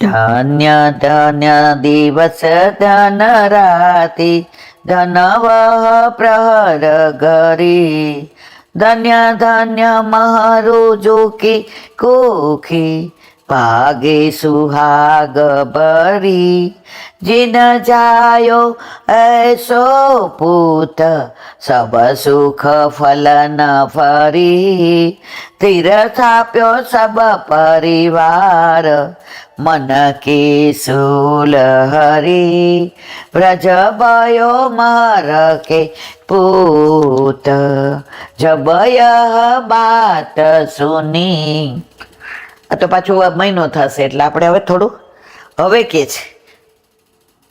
ધન્ય ધન્ય દિવસ ધન રાતિ ધનવ પ્રહર ઘરી. ધન્ય ધન્ય મહારો જોકી કોખી ભાગે સુહાગ ભરી, જીન જાયો એસો પૂત, સબ સુખ ફલન ફરી. તીર્થ આપ્યો સબ પરિવાર, મન કે સુલ હરી. વ્રજ ભયો મર કે પૂત જબય બાત સુની. આ તો પાછું મહિનો થશે એટલે આપણે હવે થોડું હવે કે છે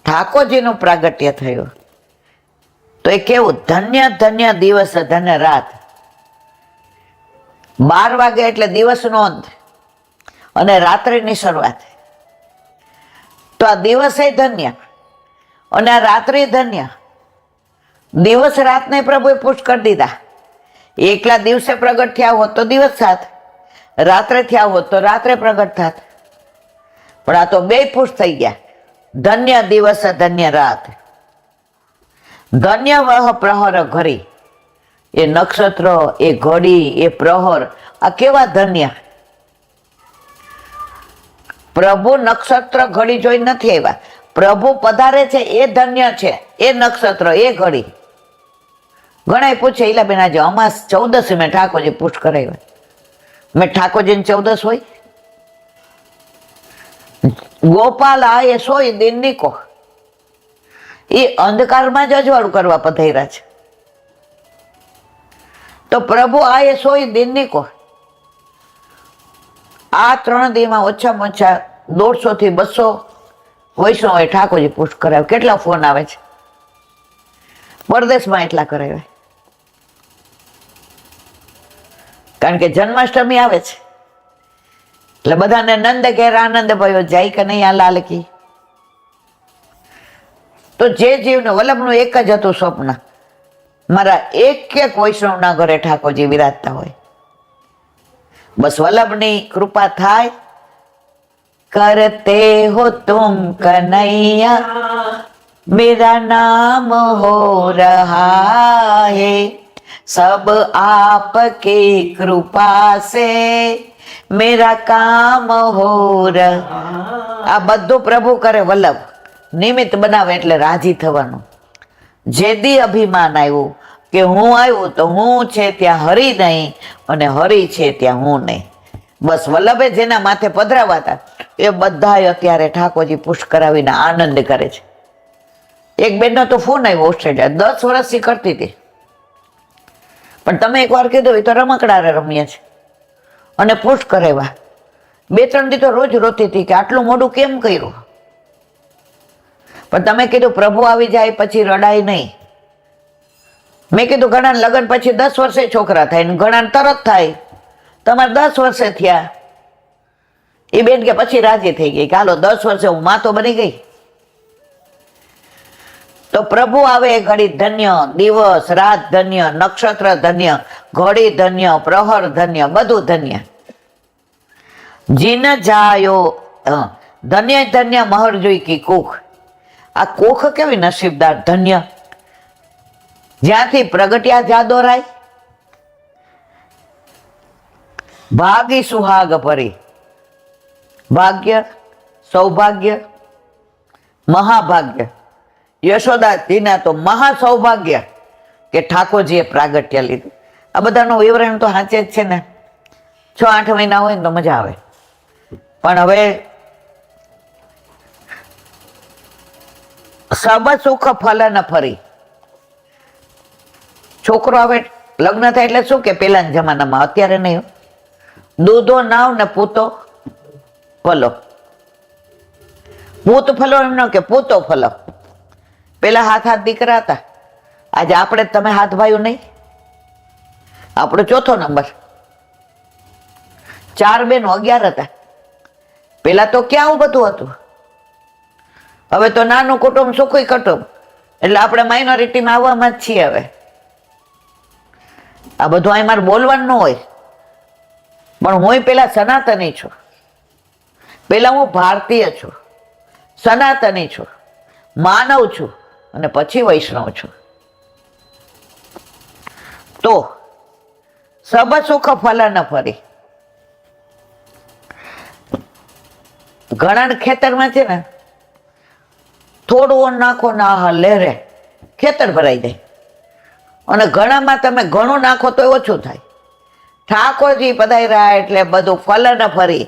ઠાકોરજીનું પ્રાગટ્ય થયું. તો એ કેવું? ધન્ય ધન્ય દિવસ ધન્ય રાત. બાર વાગે એટલે દિવસનો અંત. અને રાત્રિની શરૂઆત. તો આ દિવસે ધન્ય. અને આ રાત્રિ ધન્ય. દિવસ રાતને પ્રભુએ પુષ્ટ કરી દીધા. એકલા દિવસે પ્રગટ થયા હોત તો દિવસ સાત રાત્રે થયા હોત તો રાત્રે પ્રગટ થાત. પણ આ તો બે પુષ્ટ થઈ ગયા. ધન્ય દિવસ ધન્ય રાત. ધન્ય વહ પ્રહર ઘરી. એ નક્ષત્ર, એ ઘડી, એ પ્રહર, આ કેવા ધન્ય? પ્રભુ નક્ષત્ર, ઘડી જોઈ નથી આવ્યા. પ્રભુ પધારે છે એ ધન્ય છે. એ નક્ષત્ર, એ ઘડી. ઘણા પૂછે ઈલા બેન આજે અમાસ ચૌદસ મેં ઠાકોરજી પુષ્ટ કરાવ્યા મેં ઠાકોરજીને ચૌદસ હોય. ગોપાલ આ એ સોય દિનની કો એ અંધકારમાં જ અજવાળું કરવા પધાર્યા છે. તો પ્રભુ આ એ સોય દિનની કો આ ત્રણ દીમાં ઓછામાં ઓછા દોઢસો થી બસો વૈષ્ણવે ઠાકોરજી પુષ્ટ કરાવ્યું. કેટલા ફોન આવે છે? પરદેશમાં એટલા કરાવ્યા. કારણ કે જન્માષ્ટમી આવે છે. એટલે બધાને નંદ ઘેર આનંદ ભયો, જાય કે નહીં આ લાલકી? તો જે જીવને, વલ્લભનું એક જ હતું સ્વપ્ન. મારા એક એક વૈષ્ણવના ઘરે ઠાકોરજી વિરાજતા હોય. બસ વલ્લભની કૃપા થાય. કરતે હો તુમ કનૈયા, મેરા નામ હો રહા હે. सब आपकी कृपा से मेरा કામ હો रहा આ બધું પ્રભુ કરે વલ્લભ નિમિત્ત બનાવે એટલે રાજી થવાનું જેદી અભિમાન આવ્યું કે હું આવ્યું તો હું છે ત્યાં હરી નહીં અને હરી છે ત્યાં હું નહીં બસ વલ્લભે જેના માથે પધરાવા હતા એ બધાય અત્યારે ઠાકોરજી પુષ્ટ કરાવીને આનંદ કરે છે એક બેનનો તો ફોન આવ્યો ઓસ્ટ્રેલિયા દસ વર્ષથી કરતી હતી પણ તમે એકવાર કીધું એ તો રમકડારે રમીએ છે અને પોસ્ટ કરાવ્યા. બે ત્રણ દી તો રોજ રોતી હતી કે આટલું મોડું કેમ કર્યું? પણ તમે કીધું પ્રભુ આવી જાય પછી રડાય નહીં. મેં કીધું ઘણા લગ્ન પછી દસ વર્ષે છોકરા થાય ને ઘણા તરત થાય. તમારે દસ વર્ષે થયા. એ બેન કે પછી રાજી થઈ ગઈ કે હાલો દસ વર્ષે હું માં તો બની ગઈ. તો પ્રભુ આવે એ ઘડી ધન્ય, દિવસ, રાત ધન્ય, નક્ષત્ર ધન્ય, ઘડી ધન્ય, પ્રહર ધન્ય, બધું ધન્ય. જીન જાયો ધન્ય ધન્ય મહર જોઈ કી કુખ. આ કુખ કેવી નસીબદાર ધન્ય? જ્યાંથી પ્રગટ્યા જાદોરાય ભાગી સુહાગ ભરી ભાગ્ય, સૌભાગ્ય, મહાભાગ્ય. યશોદાજીના તો મહા સૌભાગ્ય કે ઠાકોરજીએ પ્રાગટ્ય લીધું. આ બધાનું વિવરણ તો સાચે જ છે ને. છ, આઠ મહિના હોય ને તો મજા આવે. પણ હવે સબ સુખ ફલ ન ફરી. છોકરો હવે લગ્ન થાય એટલે શું કે પેલાના જમાનામાં? અત્યારે નહીં દૂધો, નાવ ને પૂતો ફલો. પૂત ફલો એમ ન કે, પૂતો ફલો. પેલા હાથ હાથ દીકરા હતા. આજે આપણે તમે હાથ ભાઈઓ નહીં. આપણો ચોથો નંબર. ચાર બેનો અગિયાર હતા. પેલા તો ક્યાં આવું બધું હતું? હવે તો નાનું કુટુંબ સુખી કુટુંબ. એટલે આપણે માઇનોરિટીમાં આવવામાં જ છીએ હવે. આ બધું અહીં મારે બોલવાનું ન હોય. પણ હું પેલા સનાતની છું. પેલા હું ભારતીય છું. સનાતની છું. માનવ છું. અને પછી વૈષ્ણવ છું. તો સબ સુખ ફલ ન ફરી. ઘણા ખેતરમાં છે ને, થોડું નાખો ના હા લહેરે ખેતર ભરાઈ જાય. અને ઘણામાં તમે ઘણું નાખો તો ઓછું થાય. ઠાકોરજી રહ્યા એટલે બધું ફલ ન ફરી.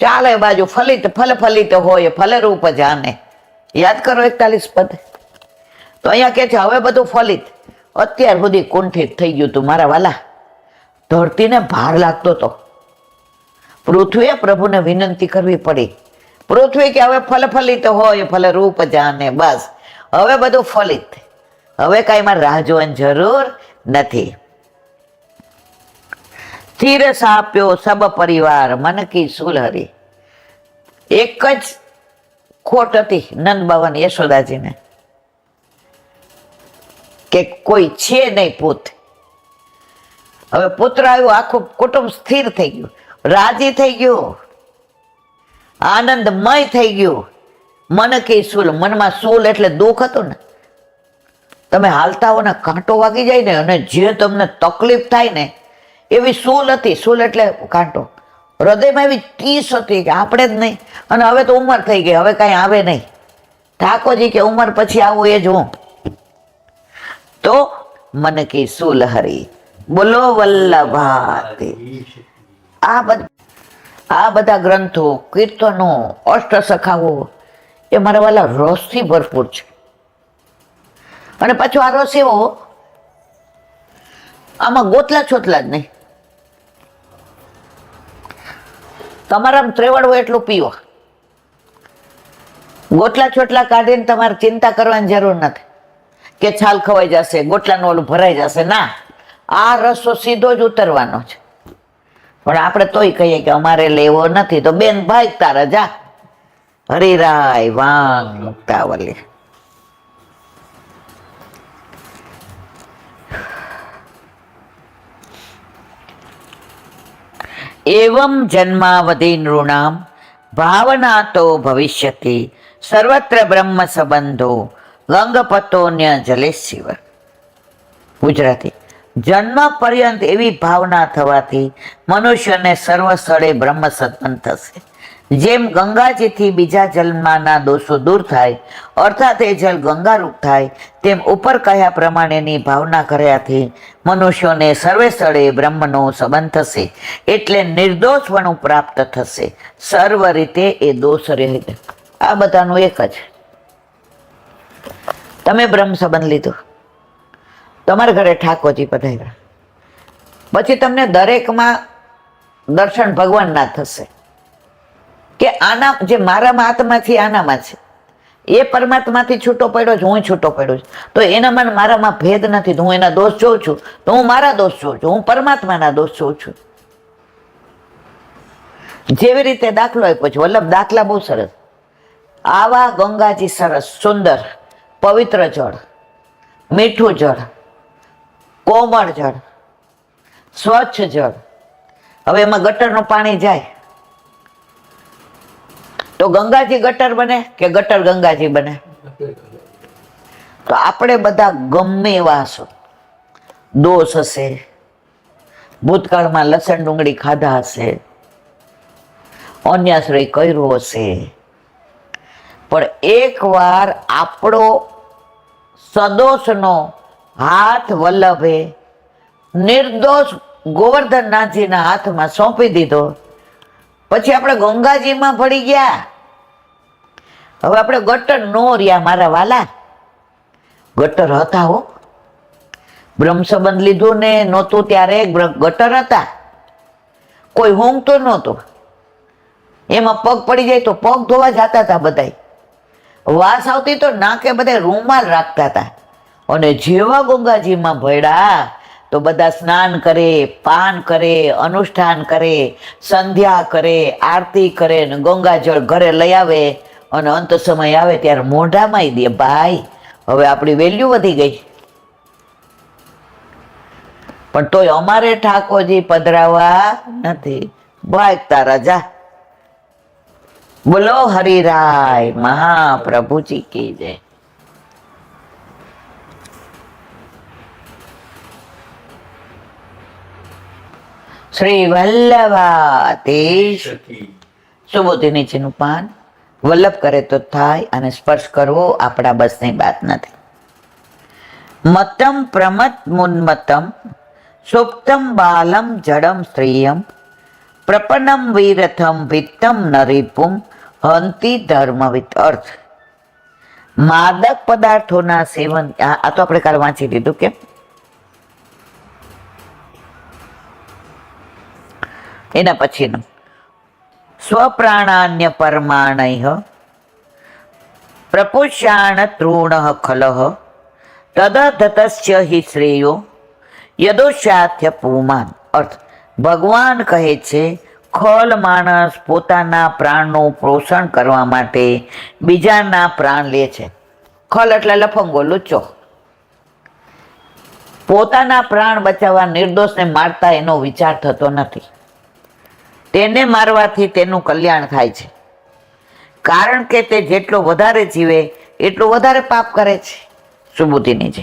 ચાલે બાજુ ફલિત ફલ ફલિત હોય, ફલરૂપ જાને. યાદ કરો એકતાલીસ પદ? તો અહીંયા કે છે, હવે બધું ફલિત. અત્યાર સુધી કુંઠિત થઈ ગયું તું મારા વાલા. ધરતીને ભાર લાગતો હતો પૃથ્વીએ પ્રભુને વિનંતી કરવી પડી. પૃથ્વી કે હવે ફલ ફલિત હોય ફલરૂપ જાને, બસ. હવે બધું ફલિત. હવે કાંઈ મારે રાહ જોવાની જરૂર નથી. સ્થિર સાપ્યો સબ પરિવાર, મન સુલહરી એક જ ખોટ હતી નંદ બાવન યશોદાજીને. કે કોઈ છે નહીં પુત. હવે પુત્ર આવ્યો, આખું કુટુંબ સ્થિર થઈ ગયું. રાજી થઈ ગયું. આનંદમય થઈ ગયું. મન કી સુલ, મનમાં સુલ એટલે દુઃખ હતું ને. તમે હાલતા હો ને કાંટો વાગી જાય ને અને જે તમને તકલીફ થાય ને, એવી સુલ હતી. સૂલ એટલે કાંટો. હૃદયમાં એવી ટીસ હતી કે આપણે જ નહીં. અને હવે તો ઉંમર થઈ ગઈ, હવે કાંઈ આવે નહીં. ઠાકોરજી કે ઉંમર પછી આવું એ જ હું. તો મને કે સુલહરી બોલો, વલ્લભાતે. આ બધા આ બધા ગ્રંથો, કીર્તનો, અષ્ટસખાઓ, એ મારા વાલા રસથી ભરપૂર છે. અને પાછો આ રસ એવો, આમાં ગોતલા છોતલા જ નહીં. તમારા ત્રેવડ હોય એટલું પીવો ગોટલા છોટલા કાઢીને તમારે ચિંતા કરવાની જરૂર નથી. કે છાલ ખવાઈ જશે, ગોટલાનું ઓલું ભરાઈ જશે. ના, આ રસો સીધો જ ઉતરવાનો છે. પણ આપણે તોય કહીએ કે અમારે લેવો નથી. તો બેન, ભાઈ, તારા જા. હરિરાય, વાંગ, મુક્તાવલી. એવમ જન્માવધિ નૃણામ ભાવના તો ભવિષ્યતિ. સર્વત્ર બ્રહ્મ સંબંધો ગંગપતોન્ય જલેશિવર ગુજરાતી, જન્મ પર્યંત એવી ભાવના થવાથી મનુષ્યને સર્વ સ્થળે બ્રહ્મ સંબંધ થશે. જેમ ગંગાજીથી બીજા જલમાંના દોષો દૂર થાય, અર્થાત એ જલ ગંગારૂપ થાય, તેમ ઉપર કહ્યા પ્રમાણેની ભાવના કર્યાથી મનુષ્યોને સર્વે સ્થળે બ્રહ્મનો સંબંધ થશે, એટલે નિર્દોષપણું પ્રાપ્ત થશે. સર્વ રીતે એ દોષ રહે આ બધાનું એક જ તમે બ્રહ્મ સંબંધ લીધો. તમારા ઘરે ઠાકોરજી પધાર્યા. પછી તમને દરેકમાં દર્શન ભગવાનના થશે. કે આના, જે મારામાં આત્માથી આનામાં છે, એ પરમાત્માથી છૂટો પડ્યો છે, હું છૂટો પડ્યો છું. તો એનામાં મારામાં ભેદ નથી હું એના દોષ જોઉં છું. તો હું મારા દોષ જોઉં છું, હું પરમાત્માના દોષ જોઉં છું. જેવી રીતે દાખલો આપ્યો છે, વલ્લભ, દાખલા બહુ સરસ. આવા ગંગાજી સરસ, સુંદર. પવિત્ર જળ, મીઠું જળ, કોમળ જળ, સ્વચ્છ જળ. હવે એમાં ગટરનું પાણી જાય. તો ગંગાજી ગટર બને કે ગટર ગંગાજી બને? તો આપણે બધા ગમે એવા હશો. દોષ હશે. ભૂતકાળમાં લસણ ડુંગળી ખાધા હશે. અન્યાશ્રય કર્યો હશે. પણ એકવાર આપણો સદોષનો હાથ વલ્લભે નિર્દોષ ગોવર્ધનનાથજીના હાથમાં સોંપી દીધો. પછી આપણે ગંગાજીમાં પડી ગયા. હવે આપણે ગટર નો રહ્યા મારા વાલા. ગટર હતા હો. બ્રહ્મ સંબંધ લીધું ને નહોતું ત્યારે ગટર હતા. કોઈ ઊંઘતો નહોતો. એમાં પગ પડી જાય તો પગ ધોવા જતા હતા બધાય. વાસ આવતી તો નાકે બધે રૂમાલ રાખતા હતા. અને જેવા ગંગાજીમાં ભળ્યા તો બધા સ્નાન કરે, પાન કરે, અનુષ્ઠાન કરે, સંધ્યા કરે, આરતી કરે ને ગંગાજળ ઘરે લઈ આવે અને અંત સમય આવે ત્યારે મોઢામાં દે, ભાઈ, હવે આપણી વેલ્યુ વધી ગઈ. પણ તોય અમારે ઠાકોરજી પધરાવા નથી. ભાઈ, તારા જા. બોલો હરિરાય, મહાપ્રભુજી કી જય. શ્રી વલ્લભાધીશ. સુબોધી નીચેનું પાન? વલ્લભ કરે તો થાય અને સ્પર્શ કરવો આપણા બસની વાત નથી. મતમ પ્રમત મુન્મતમ, સુપ્તમ બાલમ જડમ સ્ત્રીયમ પ્રપન્નમ વીરથમ વિત્તમ નરીપુમ હંતિ ધર્મવિત અર્થ. માદક પદાર્થોના સેવન, આ તો આપણે કાલ વાંચી લીધું કેમ? એના પછીનું. સ્વપ્રાણાન્ય પરમાણય પ્રપુષાણ તૃણ ખલહ, તદધતસ્ય હિ શ્રેયો યદોશાથ્ય પુમાન. અર્થ, ભગવાન કહે છે ખોલ માણસ પોતાના પ્રાણનું પોષણ કરવા માટે બીજાના પ્રાણ લે છે. ખલ એટલે લફંગો, લુચ્ચો. પોતાના પ્રાણ બચાવવા નિર્દોષને મારતા એનો વિચાર થતો નથી. તેને મારવાથી તેનું કલ્યાણ થાય છે. કારણ કે તે જેટલો વધારે જીવે, એટલું વધારે પાપ કરે છે સુબુદ્ધિની જે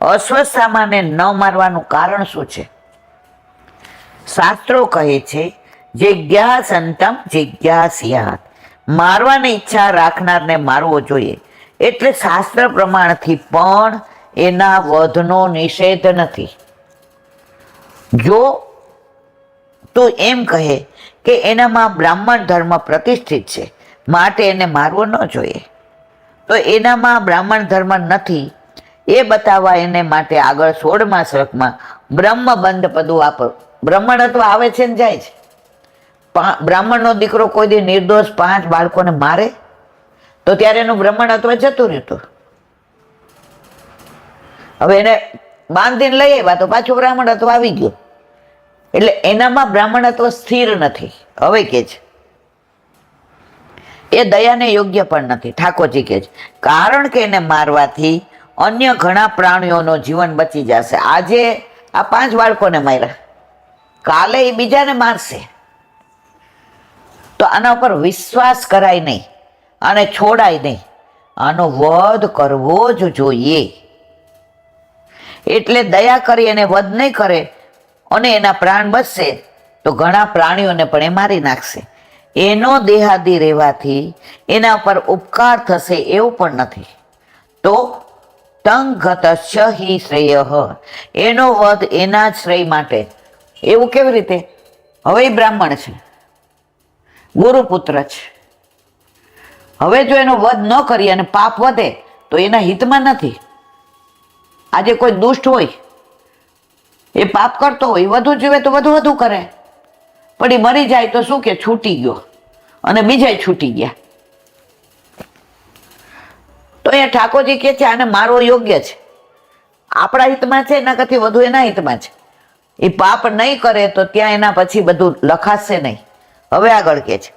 અસ્વસ્થામાને ન મારવાનું કારણ શું છે? શાસ્ત્રો કહે છે જિજ્ઞાસંતમ જિજ્ઞાસિયાત. મારવાની ઈચ્છા રાખનારને મારવો જોઈએ. એટલે શાસ્ત્ર પ્રમાણથી પણ એના વધનો નિષેધ નથી. જો તો એમ કહે કે એનામાં બ્રાહ્મણ ધર્મ પ્રતિષ્ઠિત છે, માટે એને મારવો ન જોઈએ. તો એનામાં બ્રાહ્મણ ધર્મ નથી, એ બતાવવા એને માટે આગળ સોળમા શ્લોકમાં બ્રહ્મબંધ પદું બ્રહ્મણ બ્રાહ્મણત્વ આવે છે ને જાય છે? બ્રાહ્મણનો દીકરો કોઈ દી નિર્દોષ પાંચ બાળકોને મારે? તો ત્યારે એનું બ્રાહ્મણ અથવા જતું રહ્યું હવે એને બાંધીને લઈ આવ્યા તો પાછું બ્રાહ્મણ અથવા આવી ગયો. એટલે એનામાં બ્રાહ્મણ અથવા સ્થિર નથી. હવે કે છે. એ દયાને યોગ્ય પણ નથી. ઠાકોરજી કે છે, કારણ કે એને મારવાથી અન્ય ઘણા પ્રાણીઓનો જીવન બચી જશે. આજે આ પાંચ બાળકોને માર્યા. કાલે એ બીજાને મારશે. તો આના ઉપર વિશ્વાસ કરાય નહીં અને છોડાય નહીં. આનો વધ કરવો જ જોઈએ. એટલે દયા કરી એને વધ નહીં કરે અને એના પ્રાણ બચશે, તો ઘણા પ્રાણીઓને પણ એ મારી નાખશે. એનો દેહાદી રહેવાથી એના પર ઉપકાર થશે એવું પણ નથી. તો તંગ ગતસ્ય હિ શ્રેય. એનો વધ એના શ્રેય માટે. એવું કેવી રીતે? હવે બ્રાહ્મણ છે. ગુરુપુત્ર છે. હવે જો એનો વધ ન કરી અને પાપ વધે, તો એના હિતમાં નથી. આજે કોઈ દુષ્ટ હોય, એ પાપ કરતો હોય વધુ જીવે તો વધુ વધુ કરે. પણ એ મરી જાય તો શું કે છૂટી ગયો અને બીજાય છૂટી ગયા. તો એ ઠાકોરજી કે છે, આને મારવો યોગ્ય છે. આપણા હિતમાં છે, એના કરતી વધુ એના હિતમાં છે. એ પાપ નહીં કરે તો ત્યાં એના પછી બધું લખાશે નહીં. હવે આગળ કે છે.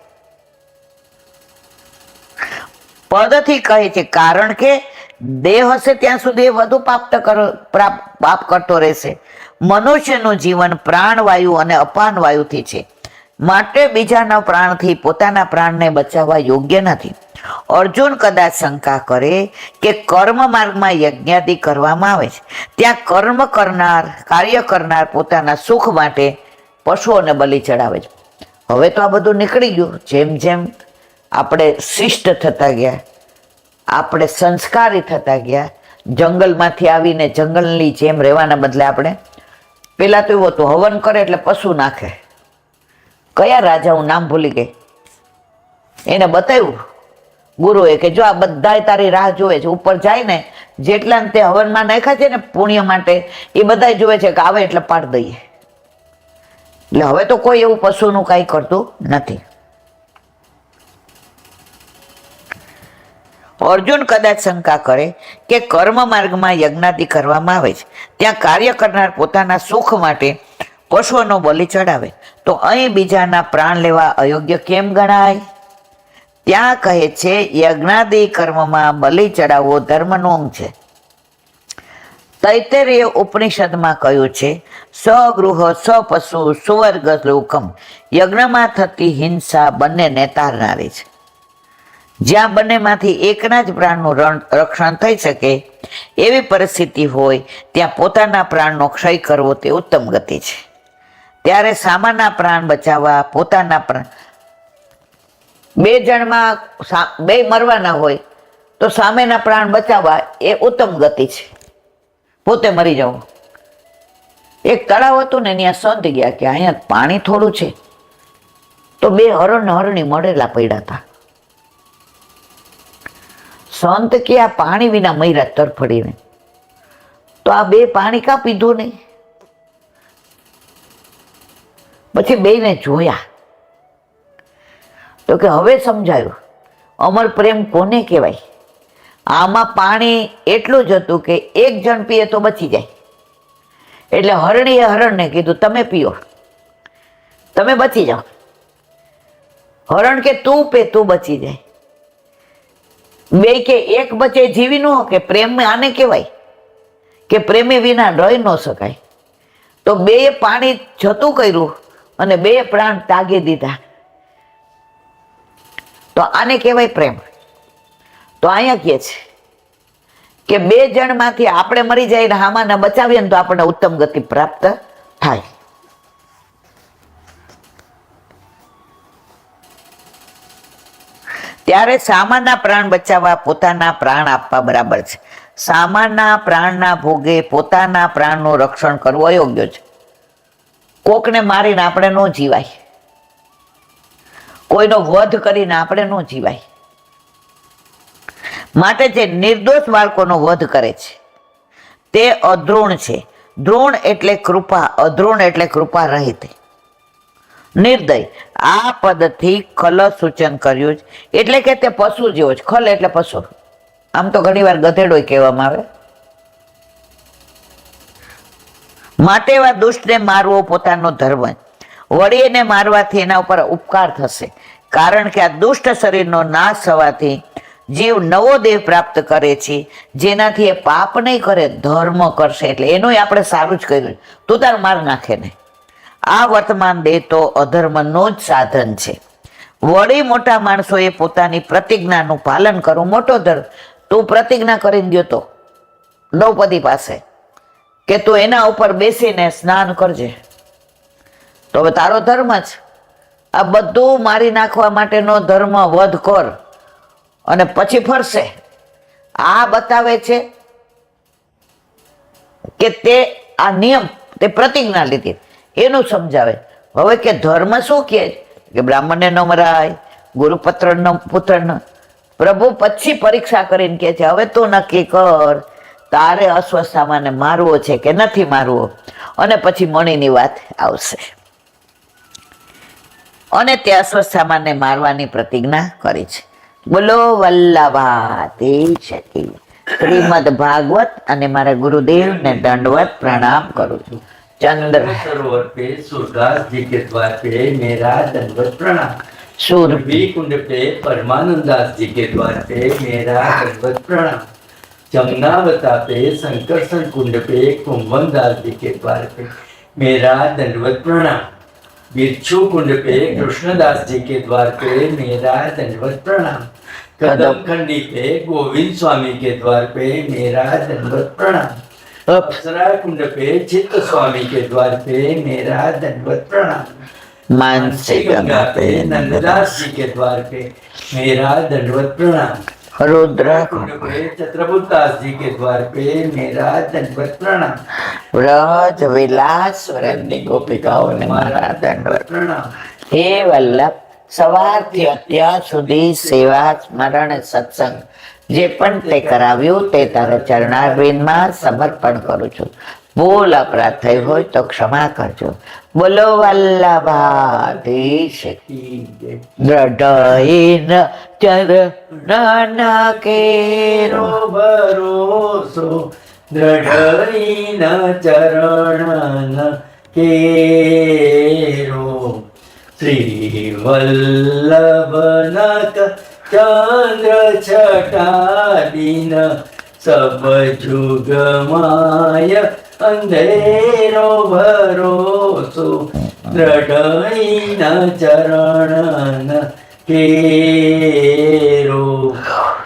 પદથી કહે છે, કારણ કે દેહ હશે ત્યાં સુધી વધુ પ્રાપ્ત પાપ કરતો રહેશે. મનુષ્યનું જીવન પ્રાણવાયુ અને અપાન વાયુથી છે. માટે બીજાના પ્રાણથી પોતાના પ્રાણને બચાવવા યોગ્ય નથી. અર્જુન કદાચ શંકા કરે કે કર્મ માર્ગમાં યજ્ઞાદિ કરવામાં આવે છે. ત્યાં કર્મ કરનાર, કાર્ય કરનાર પોતાના સુખ માટે પશુઓને બલિ ચડાવે છે. હવે તો આ બધું નીકળી ગયું. જેમ જેમ આપણે શિષ્ટ થતા ગયા, આપણે સંસ્કારી થતા ગયા, જંગલમાંથી આવીને જંગલની જેમ રહેવાના બદલે આપણે પહેલાં તો એવું હતું, હવન કરે એટલે પશુ નાખે. કયા રાજા, હું નામ ભૂલી ગઈ. એને બતાવ્યું ગુરુએ કે જો આ બધાય તારી રાહ જોવે છે, ઉપર જાય ને જેટલા તે હવનમાં નાખ્યા છે ને પુણ્ય માટે, એ બધાય જોવે છે કે આવે એટલે પાડ દઈએ. એટલે હવે તો કોઈ એવું પશુનું કાંઈ કરતું નથી. અર્જુન કદાચ શંકા કરે કે કર્મ માર્ગમાં યજ્ઞાદિ કરવામાં આવે છે. ત્યાં કાર્ય કરનાર પોતાના સુખ માટે પશુઓનો બલિ ચડાવે. તો અહીં બીજાના પ્રાણ લેવા અયોગ્ય કેમ ગણાય? ત્યાં કહે છે, યજ્ઞાદિ કર્મમાં બલિ ચડાવવો ધર્મનો અંગ છે. તૈતરીય ઉપનિષદમાં કહ્યું છે, સ્વગૃહ, સ્વપશુ, સુવર્ગ, લોકમ, યજ્ઞમાં થતી હિંસા બંનેને તારનારી છે. જ્યાં બંનેમાંથી એકના જ પ્રાણનું રણ- રક્ષણ થઈ શકે એવી પરિસ્થિતિ હોય, ત્યાં પોતાના પ્રાણનો ક્ષય કરવો તે ઉત્તમ ગતિ છે. ત્યારે સામાના પ્રાણ બચાવવા પોતાના પ્રાણ બે જણમાં બે મરવાના હોય, તો સામેના પ્રાણ બચાવવા એ ઉત્તમ ગતિ છે. પોતે મરી જાઓ. એક તળાવ હતું ને, ત્યાં સંત ગયા કે અહીંયા પાણી થોડું છે. તો બે હરણ હરણી મળેલા પડ્યા હતા. સંત કે આ પાણી વિના મૈરા તરફડીને તો આ બે પાણી કા પીધું નહીં? પછી બેને જોયા. તો કે હવે સમજાયું. અમર પ્રેમ કોને કહેવાય? આમાં પાણી એટલું જ હતું કે એક જણ પીએ તો બચી જાય. એટલે હરણીએ હરણને કીધું, તમે પીઓ. તમે બચી જાઓ. હરણ કે, તું પે, તું બચી જાય. બે કે, એક બચે જીવી નો કે પ્રેમ, આને કહેવાય? કે પ્રેમી વિના રહી ન શકાય? તો બે પાણી જતું કર્યું અને બે પ્રાણ તાગી દીધા. તો આને કહેવાય પ્રેમ. તો અહીંયા કહે છે કે બે જણમાંથી આપણે મરી જાય ને આમાંને બચાવીએ ને તો આપણને ઉત્તમ ગતિ પ્રાપ્ત થાય. ત્યારે સામાના પ્રાણ બચાવવા પોતાના પ્રાણ આપવા બરાબર છે. સામાના પ્રાણના ભોગે પોતાના પ્રાણનું રક્ષણ કરવું અયોગ્ય છે. કોકને મારીને આપણે ન જીવાય. કોઈનો વધ કરીને આપણે ન જીવાય. માટે જે નિર્દોષ બાળકોનો વધ કરે છે, તે અદ્રોણ છે. દ્રોણ એટલે કૃપા, અદ્રોણ એટલે કૃપા રહિત. નિર્દય, આ પદથી ખલ સૂચન કર્યું છે. એટલે કે તે પશુ જેવો છે. ખલ એટલે પશુ. આમ તો ઘણીવાર ગધેડો કહેવામાં આવે. માટે એવા દુષ્ટને મારવો પોતાનો ધર્મ. વળી એને મારવાથી એના ઉપર ઉપકાર થશે. કારણ કે આ દુષ્ટ શરીરનો નાશ થવાથી જીવ નવો દેહ પ્રાપ્ત કરે છે, જેનાથી એ પાપ નહીં કરે, ધર્મ કરશે. એટલે એનું આપણે સારું જ કર્યું. તું તાર માર નાખે ને. આ વર્તમાન દેહ તો અધર્મનું જ સાધન છે. વળી મોટા માણસોએ પોતાની પ્રતિજ્ઞાનું પાલન કરવું મોટો ધર્મ. તું પ્રતિજ્ઞા કરીને ગયો તો. દ્રૌપદી પાસે. કે તું એના ઉપર બેસીને સ્નાન કરજે. તો હવે તારો ધર્મ જ. આ બધું મારી નાખવા માટેનો ધર્મ વધ કર. અને પછી ફરશે. આ બતાવે છે કે તે આ નિયમ, તે પ્રતિજ્ઞા લીધી. એનું સમજાવે. હવે કે ધર્મ શું કહે? કે બ્રાહ્મણને ન મરાય ગુરુપત્ર ન પુત્ર પ્રભુ પછી પરીક્ષા કરીને કહે છે, હવે તું નક્કી કર, તારે અસ્વસ્થામાને મારવો છે કે નથી મારવો? અને પછી મણીની વાત આવશે. અને તે અસ્વસ્થામાને મારવાની પ્રતિજ્ઞા કરી છે. બોલો વલ્લભા શકી શ્રીમદ ભાગવત અને મારા ગુરુદેવને દંડવત પ્રણામ કરું છું ચંદ્ર सरोवर पे सूरदास जी के द्वार पे मेरा दंडवत प्रणाम સુર भी कुंड पे परमानंद दास जी के द्वार पे मेरा दंडवत प्रणाम जमुनावता पे संकर्षण कुंड पे कुंभन दास जी के द्वार पे मेरा दंडवत प्रणाम बिच्छू कुंड पे कृष्णदास जी के द्वार पे मेरा दंडवत प्रणाम कदम पे गोविंद स्वामी के द्वार पे मेरा दंडवत प्रणाम अपसरा कुंड पे चित्त स्वामी के द्वार पे मेरा दंडवत प्रणाम मानसिक गंगा पे नंददास जी के द्वार पे मेरा दंडवत प्रणाम रुद्रा कुंड पे छत्रपुत दास जी के द्वार पे मेरा दंडवत प्रणाम व्रज विलास वरंदी गोपिकाओं ने मारा दंडवत प्रणाम हे वल्लभ સવારથી અત્યાર સુધી સેવા, સ્મરણ, સત્સંગ, જે પણ તે કરાવ્યું તે તારા ચરણારવિંદમાં સમર્પણ કરું છું. બોલ અપરાધ થયો હોય તો ક્ષમા કરજો. બોલો, વલ્લભાધીશ દ્રઢઈન ચરણના કેરો ભરોસો દ્રઢઈન ચરણના કે વલ્લભનાથ ચંદ્ર છટાડીન સબ જુગમાય અંધેરો ભરોસો દ્રઢઈના ચરણ કેરો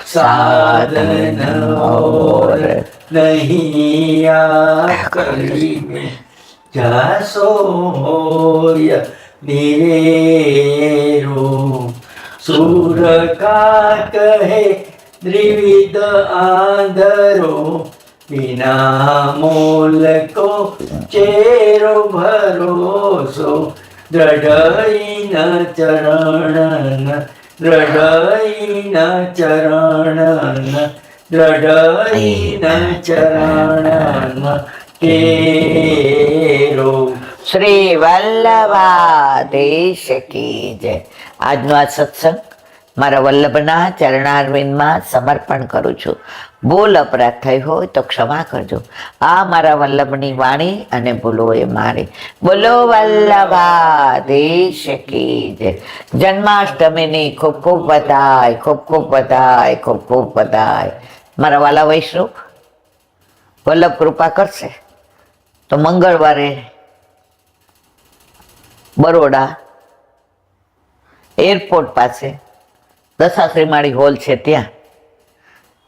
સાધન ઓર નહીં કરી જાસો હોય નિવેરો સુર કા કહે દ્રિવિધ આંધરો, વિના મોલ કો ચેરો ભરોસો. દ્રઢઈ ન ચરણ દ્રઢઈ ન ચરણ દ્રઢઈ ન ચરણ કેરો. શ્રી વલ્લભાધીશ કી જય આજનો આ સત્સંગ મારા વલ્લભના ચરણારવિંદમાં સમર્પણ કરું છું. ભૂલ અપરાધ થઈ હોય તો ક્ષમા કરજો. આ મારા વલ્લભની વાણી અને ભૂલો એ મારી. બોલો વલ્લભાધીશ કી જય જન્માષ્ટમીની ખૂબ ખૂબ બધાય, ખૂબ ખૂબ બધાય, ખૂબ ખૂબ બધાય. મારા વાલા વૈષ્ણવ, વલ્લભ કૃપા કરશે. તો મંગળવારે બરોડા એરપોર્ટ પાસે. દશાશ્રી માળી હોલ છે ત્યાં.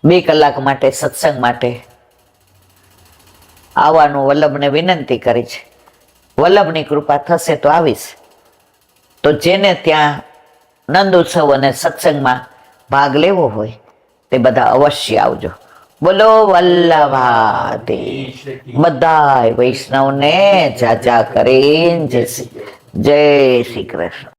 બે કલાક માટે, સત્સંગ માટે આવવાનું વલ્લભને વિનંતી કરી છે. વલ્લભની કૃપા થશે તો આવીશ. તો જેને ત્યાં નંદ ઉત્સવ અને સત્સંગમાં ભાગ લેવો હોય, તે બધા અવશ્ય આવજો. બોલો વલ્લભા બધા વૈષ્ણવને જાજા કરીને જય શ્રી જય શ્રી કૃષ્ણ